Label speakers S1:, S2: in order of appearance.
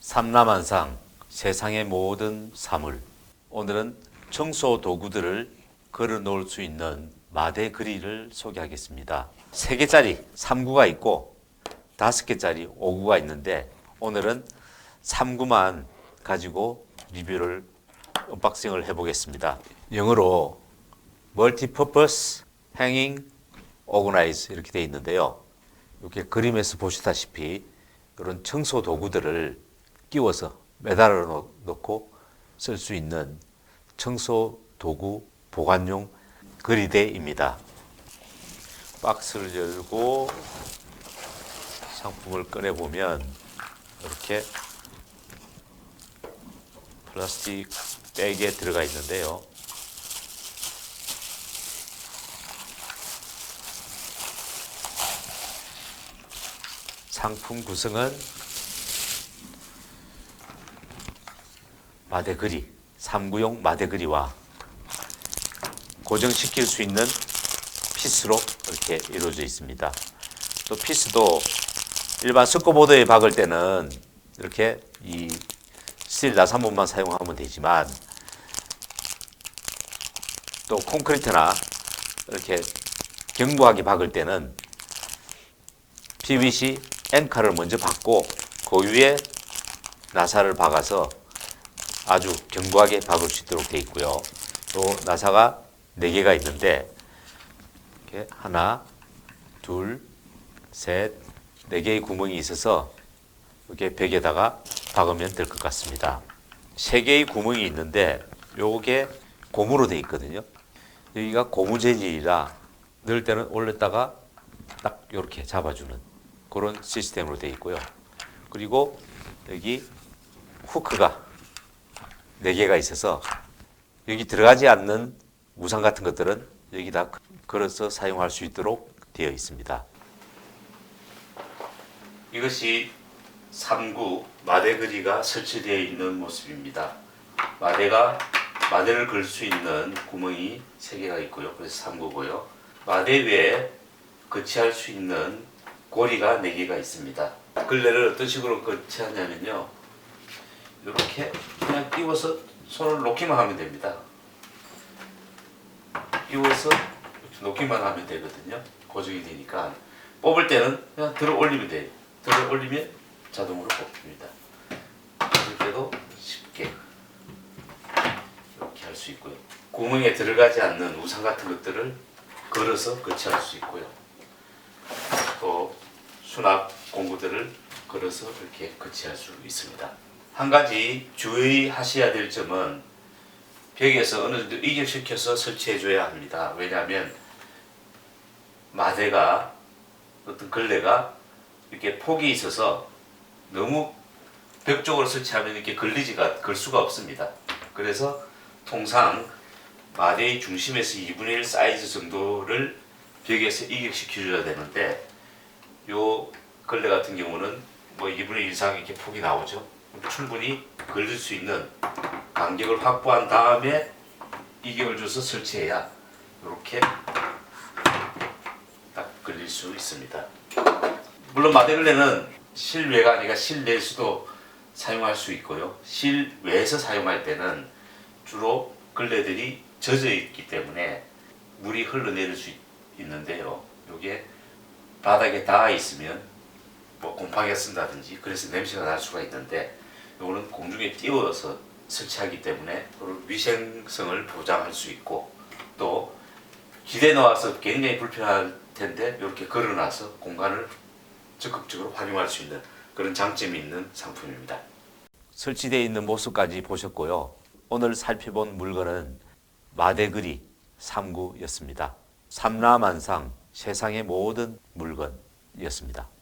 S1: 삼라만상 세상의 모든 사물 오늘은 청소 도구들을 걸어 놓을 수 있는 마대 그리를 소개하겠습니다. 세 개짜리 3구가 있고 다섯 개짜리 5구가 있는데 오늘은 3구만 가지고 리뷰를 언박싱을 해보겠습니다. 영어로 Multipurpose Hanging Organize 이렇게 되어 있는데요. 이렇게 그림에서 보시다시피 이런 청소 도구들을 끼워서 매달아 놓- 놓고 쓸 수 있는 청소 도구 보관용 그리대입니다. 박스를 열고 상품을 꺼내 보면 이렇게 플라스틱 백에 들어가 있는데요. 상품 구성은 마대그리, 3구용 마대그리와 고정시킬 수 있는 피스로 이렇게 이루어져 있습니다. 또 피스도 일반 스코보드에 박을 때는 이렇게 이 스틸 나사 문만 사용하면 되지만 또 콘크리트나 이렇게 견고하게 박을 때는 PVC 앵카를 먼저 박고 그 위에 나사를 박아서 아주 견고하게 박을 수 있도록 되어 있고요. 또 나사가 4개가 있는데 이렇게 하나, 둘, 셋, 네 개의 구멍이 있어서 이렇게 벽에다가 박으면 될 것 같습니다. 세 개의 구멍이 있는데 요게 고무로 되어 있거든요. 여기가 고무 재질이라 넣을 때는 올렸다가 딱 이렇게 잡아주는 그런 시스템으로 되어 있고요. 그리고 여기 후크가 네 개가 있어서 여기 들어가지 않는 우산 같은 것들은 여기다 걸어서 사용할 수 있도록 되어 있습니다. 이것이 3구 마대거리가 설치되어 있는 모습입니다. 마대가 마대를 걸 수 있는 구멍이 3개가 있고요. 그래서 3구고요. 마대 위에 거치할 수 있는 고리가 4개가 있습니다. 걸레를 어떤 식으로 거치하냐면요. 이렇게 띄워서 손을 놓기만 하면 됩니다. 이렇게 놓기만 하면 되거든요. 고정이 되니까 뽑을 때는 그냥 들어 올리면 돼요. 들어 올리면 자동으로 뽑힙니다. 뽑을 때도 쉽게 이렇게 할 수 있고요. 구멍에 들어가지 않는 우산 같은 것들을 걸어서 거치할 수 있고요. 또 수납 공구들을 걸어서 이렇게 거치할 수 있습니다. 한 가지 주의하셔야 될 점은 벽에서 어느 정도 이격시켜서 설치해 줘야 합니다. 왜냐하면 마대가 어떤 걸레가 이렇게 폭이 있어서 너무 벽 쪽으로 설치하면 이렇게 걸리지가 걸 수가 없습니다. 그래서 통상 마대의 중심에서 2분의 1 사이즈 정도를 벽에서 이격시켜 줘야 되는데 요 걸레 같은 경우는 뭐 2분의 1 이상 이렇게 폭이 나오죠. 충분히 걸릴 수 있는 간격을 확보한 다음에 이격을 줘서 설치해야 이렇게 딱 걸릴 수 있습니다. 물론 마데글레는 실외가 아니라 실내에서도 사용할 수 있고요. 실외에서 사용할 때는 주로 걸레들이 젖어 있기 때문에 물이 흘러내릴 수 있- 있는데요. 이게 바닥에 닿아 있으면 뭐 곰팡이가 쓴다든지 그래서 냄새가 날 수가 있는데 이거는 공중에 띄워서 설치하기 때문에 위생성을 보장할 수 있고 또 기대 놓아서 굉장히 불편할 텐데 이렇게 걸어놔서 공간을 적극적으로 활용할 수 있는 그런 장점이 있는 상품입니다. 설치되어 있는 모습까지 보셨고요. 오늘 살펴본 물건은 마대그리 3구였습니다. 삼라만상 세상의 모든 물건이었습니다.